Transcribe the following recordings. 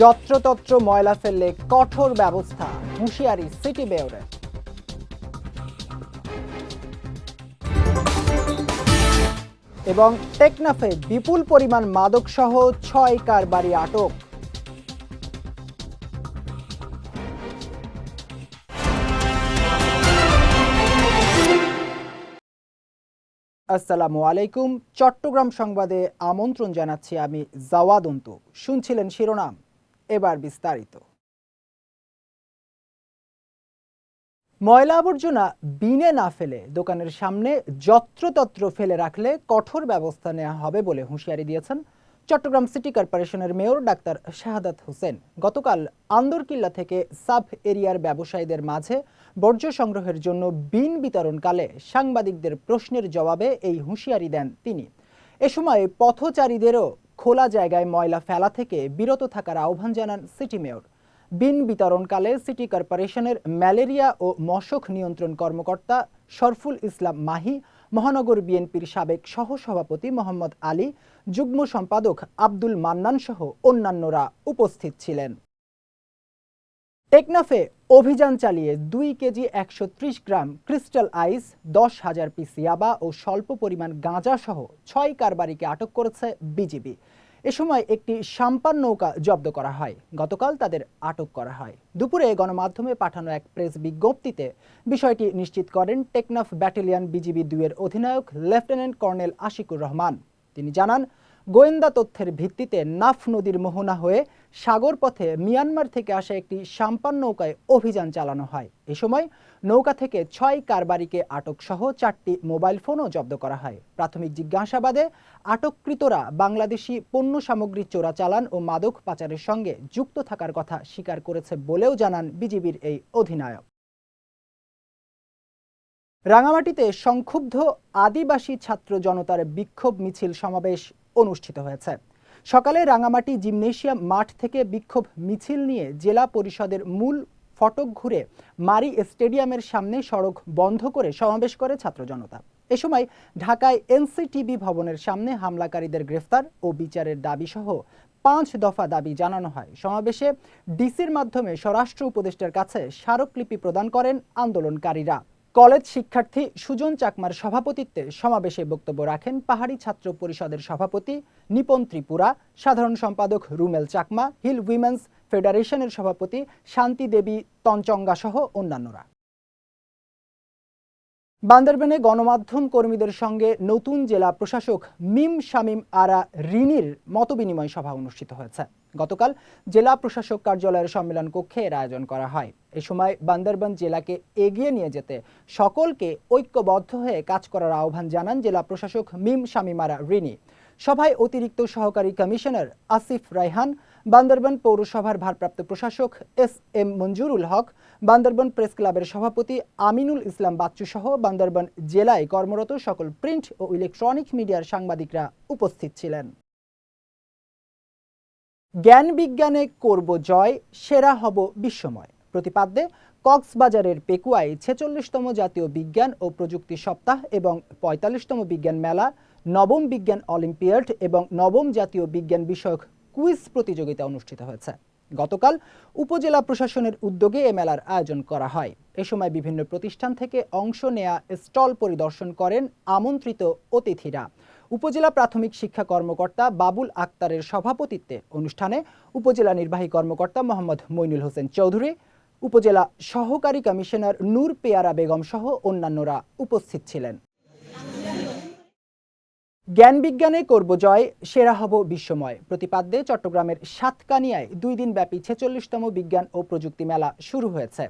যত্রতত্র ময়লা ফেললে কঠোর ব্যবস্থা, হুঁশিয়ারি সিটি মেয়রের এবং টেকনাফে বিপুল পরিমাণ মাদকসহ ছয় কারবারি আটক। আসসালামু আলাইকুম। চট্টগ্রাম সংবাদে আমন্ত্রণ জানাচ্ছি আমি জাওয়াদ অন্তু। শুনছিলেন শিরোনাম। এবার বিস্তারিত। ময়লা আবর্জনা বিনে না ফেলে দোকানের সামনে যত্রতত্র ফেলে রাখলে কঠোর ব্যবস্থা নেওয়া হবে বলে হুঁশিয়ারি দিয়েছেন চট্টগ্রাম সিটি কর্পোরেশনের মেয়র ডাক্তার শাহাদাত হোসেন। গতকাল আন্দরকিল্লা থেকে সাব এরিয়ার ব্যবসায়ীদের মাঝে বর্জ্য সংগ্রহের জন্য বিন বিতরণকালে সাংবাদিকদের প্রশ্নের জবাবে এই হুঁশিয়ারি দেন তিনি। এ সময় পথচারীদেরও খোলা জায়গায় ময়লা ফেলা থেকে বিরত থাকার আহ্বান জানান সিটি মেয়র। বিন বিতরণকালে সিটি কর্পোরেশনের ম্যালেরিয়া ও মশক নিয়ন্ত্রণ কর্মকর্তা শরফুল ইসলাম মাহি, মহানগর বিএনপির সাবেক সহসভাপতি মোহাম্মদ আলী, যুগ্ম সম্পাদক আব্দুল মান্নান সহ অন্যান্যরা উপস্থিত ছিলেন। টেকনাফে অভিযান চালিয়ে দুই কেজি একশো ত্রিশ গ্রাম ক্রিস্টাল আইস, দশ হাজার পিস ইয়াবা ও স্বল্প পরিমাণ গাঁজা সহ ছয় কারবারিকে আটক করেছে বিজিবি। এ সময় একটি সাম্পান নৌকা জব্দ করা হয়। গতকাল তাদের আটক করা হয়। দুপুরে গণমাধ্যমে পাঠানো এক প্রেস বিজ্ঞপ্তিতে বিষয়টি নিশ্চিত করেন টেকনাফ ব্যাটালিয়ন বিজিবি দুইয়ের অধিনায়ক লেফটেন্যান্ট কর্নেল আশিকুর রহমান। তিনি জানান, গোয়েন্দা তথ্যের ভিত্তিতে নাফ নদীর মোহনা হয়ে সাগর পথে মিয়ানমার থেকে আসা একটি সাম্পান নৌকায় অভিযান চালানো হয়। এ সময় নৌকা থেকে ছয় কারবারিকে আটক সহ চারটি মোবাইল ফোনও জব্দ করা হয়। প্রাথমিক জিজ্ঞাসাবাদে আটককৃতরা বাংলাদেশি পণ্য সামগ্রী চোরাচালান ও মাদক পাচারের সঙ্গে যুক্ত থাকার কথা স্বীকার করেছে বলেও জানান বিজিবির এই অধিনায়ক। রাঙামাটিতে সংক্ষুব্ধ আদিবাসী ছাত্র জনতার বিক্ষোভ মিছিল সমাবেশ অনুষ্ঠিত হয়েছে। সকালে রাঙামাটি জিমনেশিয়াম মাঠ থেকে বিক্ষোভ মিছিল নিয়ে জেলা পরিষদের মূল ফটক ঘুরে মারি স্টেডিয়ামের সামনে সড়ক বন্ধ করে সমাবেশ করে ছাত্র জনতা। এ সময় ঢাকায় এনসিটিভি ভবনের সামনে হামলাকারীদের গ্রেফতার ও বিচারের দাবি সহ পাঁচ দফা দাবি জানানো হয়। সমাবেশে ডিসির মাধ্যমে স্বরাষ্ট্র উপদেষ্টার কাছে স্মারকলিপি প্রদান করেন আন্দোলনকারীরা। কলেজ শিক্ষার্থী সুজন চাকমার সভাপতিত্বে সমাবেশে বক্তব্য রাখেন পাহাড়ি ছাত্র পরিষদের সভাপতি নিপন ত্রিপুরা, সাধারণ সম্পাদক রুমেল চাকমা, হিল উইমেন্স ফেডারেশনের সভাপতি শান্তি দেবী তঞ্চঙ্গা সহ অন্যান্যরা। বান্দরবানে গণমাধ্যম কর্মীদের সঙ্গে নতুন জেলা প্রশাসক মিম শামীম আরা রিনির মতবিনিময় সভা অনুষ্ঠিত হয়েছে। গতকাল জেলা প্রশাসক কার্যালয়ের সম্মেলন কক্ষে এর আয়োজন করা হয়। এ সময় বান্দরবান জেলাকে এগিয়ে নিয়ে যেতে সকলকে ঐক্যবদ্ধ হয়ে কাজ করার আহ্বান জানান জেলা প্রশাসক মিম শামিমারা রিনি। সভায় অতিরিক্ত সহকারী কমিশনার আসিফ রায়হান, বান্দরবান পৌরসভার ভারপ্রাপ্ত প্রশাসক S M Manjurul Haque, Bandarban press ক্লাবের সভাপতি আমিনুল ইসলাম বাচ্চু সহ বান্দরবান জেলায় কর্মরত সকল প্রিন্ট ও ইলেকট্রনিক মিডিয়ার সাংবাদিকরা উপস্থিত ছিলেন। জ্ঞান বিজ্ঞানে করব জয়, সেরা হব বিশ্বময়। প্রতিপাদ্যে কক্সবাজারের পেকুয়ায় ছেচল্লিশতম জাতীয় বিজ্ঞান ও প্রযুক্তি সপ্তাহ এবং পঁয়তাল্লিশতম বিজ্ঞান মেলা, নবম বিজ্ঞান অলিম্পিয়াড এবং নবম জাতীয় বিজ্ঞান বিষয়ক কুইজ প্রতিযোগিতা অনুষ্ঠিত হয়েছে। গতকাল উপজেলা প্রশাসনের উদ্যোগে এ মেলার আয়োজন করা হয়। এ সময় বিভিন্ন প্রতিষ্ঠান থেকে অংশ নেয়া স্টল পরিদর্শন করেন আমন্ত্রিত অতিথিরা। উপজেলা প্রাথমিক শিক্ষা কর্মকর্তা বাবুল আক্তারের সভাপতিত্বে অনুষ্ঠানে উপজেলা নির্বাহী কর্মকর্তা মোহাম্মদ মইনুল হোসেন চৌধুরী, উপজেলা সহকারী কমিশনার নূর পেয়ারা বেগম সহ অন্যান্যরা উপস্থিত ছিলেন। জ্ঞান বিজ্ঞানে করব জয়, সেরা হব বিশ্বময়। প্রতিপাদ্যে চট্টগ্রামের সাতকানিয়ায় দুই দিন ব্যাপী ছেচল্লিশতম বিজ্ঞান ও প্রযুক্তি মেলা শুরু হয়েছে।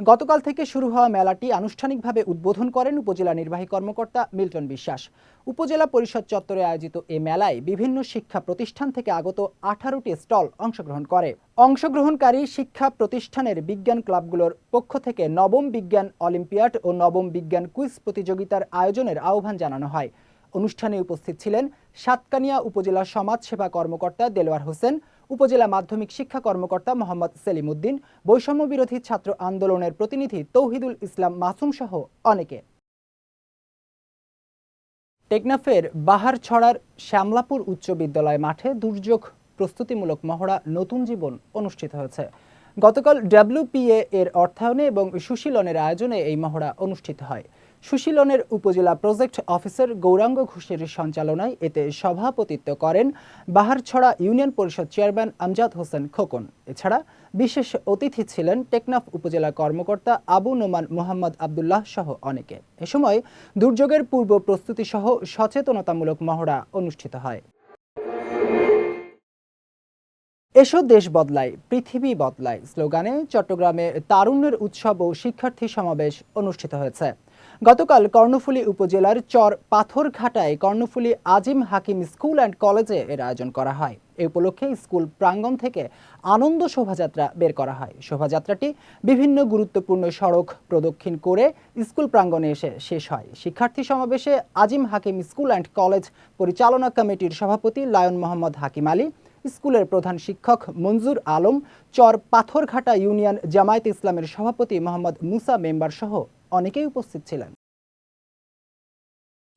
গতকাল থেকে শুরু হওয়া মেলাটি আনুষ্ঠানিকভাবে উদ্বোধন করেন উপজেলা নির্বাহী কর্মকর্তা মিল্টন বিশ্বাস। উপজেলা পরিষদ চত্বরে আয়োজিত এ মেলায় বিভিন্ন শিক্ষা প্রতিষ্ঠান থেকে আগত আঠারোটি স্টল অংশগ্রহণ করে। অংশগ্রহণকারী শিক্ষা প্রতিষ্ঠানের বিজ্ঞান ক্লাবগুলোর পক্ষ থেকে নবম বিজ্ঞান অলিম্পিয়াড ও নবম বিজ্ঞান কুইজ প্রতিযোগিতার আয়োজনের আহ্বান জানানো হয়। অনুষ্ঠানে উপস্থিত ছিলেন সাতকানিয়া উপজেলা সমাজ সেবা কর্মকর্তা দেলোয়ার হোসেন, উপজেলা মাধ্যমিক শিক্ষা কর্মকর্তা মোহাম্মদ সেলিম উদ্দিন বৈষম্য বিরোধী ছাত্র আন্দোলনের প্রতিনিধি তৌহিদুল ইসলাম মাসুম সহ অনেকে। টেকনাফের বাহারছড়ার শ্যামলাপুর উচ্চ বিদ্যালয় মাঠে দুর্যোগ প্রস্তুতিমূলক মহড়া নতুন জীবন অনুষ্ঠিত হয়েছে। গতকাল ডাব্লিউপিএ এর অর্থায়নে এবং সুশীলনের আয়োজনে এই মহড়া অনুষ্ঠিত হয়। সুশীলনের উপজেলা প্রজেক্ট অফিসার গৌরাঙ্গ ঘোষের সঞ্চালনায় এতে সভাপতিত্ব করেন বাহারছড়া ইউনিয়ন পরিষদ চেয়ারম্যান আমজাদ হোসেন খোকন। এছাড়া বিশেষ অতিথি ছিলেন টেকনাফ উপজেলা কর্মকর্তা আবু নোমান মোহাম্মদ আবদুল্লাহ সহ অনেকে। এ সময় দুর্যোগের পূর্ব প্রস্তুতি সহ সচেতনতামূলক মহড়া অনুষ্ঠিত হয়। এসো দেশ বদলায়, পৃথিবী বদলায়। স্লোগানে চট্টগ্রামে তারুণ্যের উৎসব ও শিক্ষার্থী সমাবেশ অনুষ্ঠিত হয়েছে। গতকাল কর্ণফুলী উপজেলার চর পাথরঘাটায় কর্ণফুলী আজিম হাকিম স্কুল অ্যান্ড কলেজে এর আয়োজন করা হয়। এ উপলক্ষে স্কুল প্রাঙ্গণ থেকে আনন্দ শোভাযাত্রা বের করা হয়। শোভাযাত্রাটি বিভিন্ন গুরুত্বপূর্ণ সড়ক প্রদক্ষিণ করে স্কুল প্রাঙ্গণে এসে শেষ হয়। শিক্ষার্থী সমাবেশে Azim Hakim school and college পরিচালনা কমিটির সভাপতি লায়ন মোহাম্মদ হাকিম আলী, স্কুলের প্রধান শিক্ষক মঞ্জুর আলম, চর পাথরঘাটা ইউনিয়ন জামায়াত ইসলামের সভাপতি মোহাম্মদ মুসা মেম্বার সহ অনেকেই উপস্থিত ছিলেন।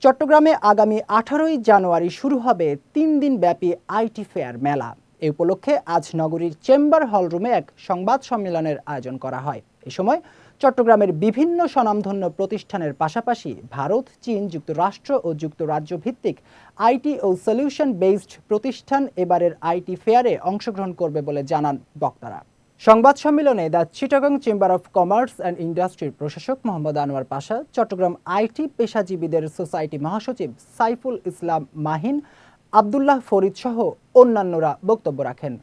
চট্টগ্রামে আগামী আঠারোই জানুয়ারি শুরু হবে তিন দিন ব্যাপী আইটি ফেয়ার মেলা। এ উপলক্ষে আজ নগরীর চেম্বার হলরুমে এক সংবাদ সম্মেলনের আয়োজন করা হয়। এ সময় চট্টগ্রামের বিভিন্ন স্বনামধন্য প্রতিষ্ঠানের পাশাপাশি ভারত, চীন যুক্তরাষ্ট্র ও যুক্তরাজ্য ভিত্তিক আইটি ও সলিউশন বেসড প্রতিষ্ঠান এবারের আইটি ফেয়ারে অংশগ্রহণ করবে বলে জানান বক্তারা। সংবাদ সম্মেলনে the Chittagong chamber of commerce and ইন্ডাস্ট্রির প্রশাসক মোহাম্মদ আনোয়ার পাশা, চট্টগ্রাম আইটি পেশাজীবীদের সোসাইটি মহাসচিব সাইফুল ইসলাম মাহিন, আবদুল্লাহ ফরিদ সহ অন্যান্যরা বক্তব্য রাখেন।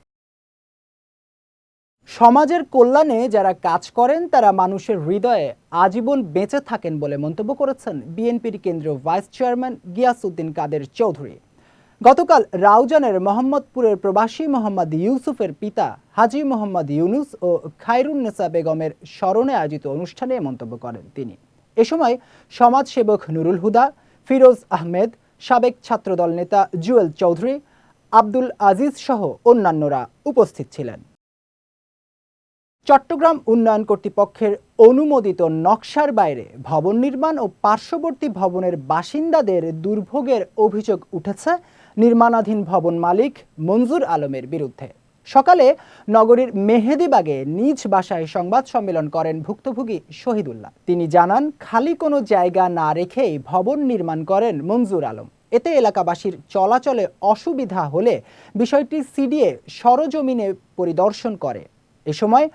সমাজের কল্যাণে যারা কাজ করেন, তারা মানুষের হৃদয়ে আজীবন বেঁচে থাকেন বলে মন্তব্য করেছেন বিএনপির কেন্দ্রীয় ভাইস চেয়ারম্যান গিয়াসউদ্দিন কাদের চৌধুরী। গতকাল রাউজানের মোহাম্মদপুরের প্রবাসী মোহাম্মদ ইউসুফের পিতা হাজি মোহাম্মদ ইউনুস ও খায়রুন্নেসা বেগমের স্মরণে আয়োজিত অনুষ্ঠানে মন্তব্য করেন তিনি। এ সময় সমাজসেবক নুরুল হুদা, ফিরোজ আহমেদ, সাবেক ছাত্রদল নেতা জুয়েল চৌধুরী, আব্দুল আজিজ সহ অন্যান্যরা উপস্থিত ছিলেন। চট্টগ্রাম উন্নয়ন কর্তৃপক্ষের অনুমোদিত নকশার বাইরে ভবন নির্মাণ ও পার্শ্ববর্তী ভবনের বাসিন্দাদের দুর্ভোগের অভিযোগ উঠেছে নির্মাণাধীন ভবন মালিক মঞ্জুর আলমের বিরুদ্ধে। সকালে নগরীর মেহেদিবাগে নিজ বাসায় সংবাদ সম্মেলন করেন ভুক্তভোগী শহীদুল্লাহ। তিনি জানান, খালি কোনো জায়গা না রেখেই ভবন নির্মাণ করেন মঞ্জুর আলম। এতে এলাকাবাসীর চলাচলে অসুবিধা হলে বিষয়টি সিডিএ সরজমিনে পরিদর্শন করে। এ সময়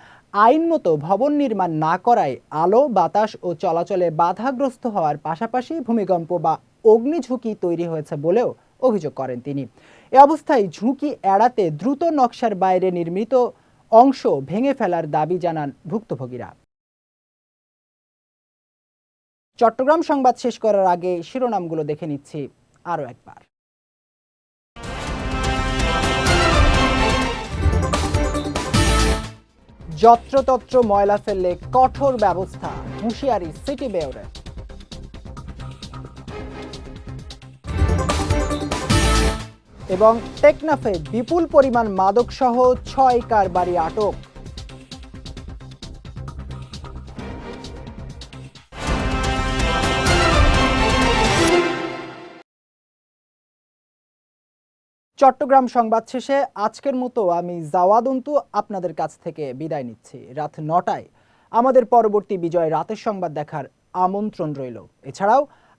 আইন মতো ভবন নির্মাণ না করায় আলো, বাতাস ও চলাচলে বাধাগ্রস্ত হওয়ার পাশাপাশি ভূমিকম্প বা অগ্নিঝুঁকি তৈরি হয়েছে বলেও অভিযোগ করেন তিনি। এ অবস্থায় ঝুঁকি এড়াতে দ্রুত নকশার বাইরে নির্মিত অংশ ভেঙে ফেলার দাবি জানান ভুক্তভোগীরা। চট্টগ্রাম সংবাদ শেষ করার আগে শিরোনামগুলো দেখে নিচ্ছি আরও একবার। যত্রতত্র ময়লা ফেললে কঠোর ব্যবস্থা, হুঁশিয়ারি সিটি মেয়রের এবং টেকনাফে বিপুল পরিমাণ মাদক সহ ছয় কারবারি আটক। চট্টগ্রাম সংবাদ শেষে আজকের মতো আমি জাওয়াদন্তু আপনাদের কাছ থেকে বিদায় নিচ্ছি। রাত নটায় আমাদের পরবর্তী বিজয় রাতের সংবাদ দেখার আমন্ত্রণ রইল। এছাড়াও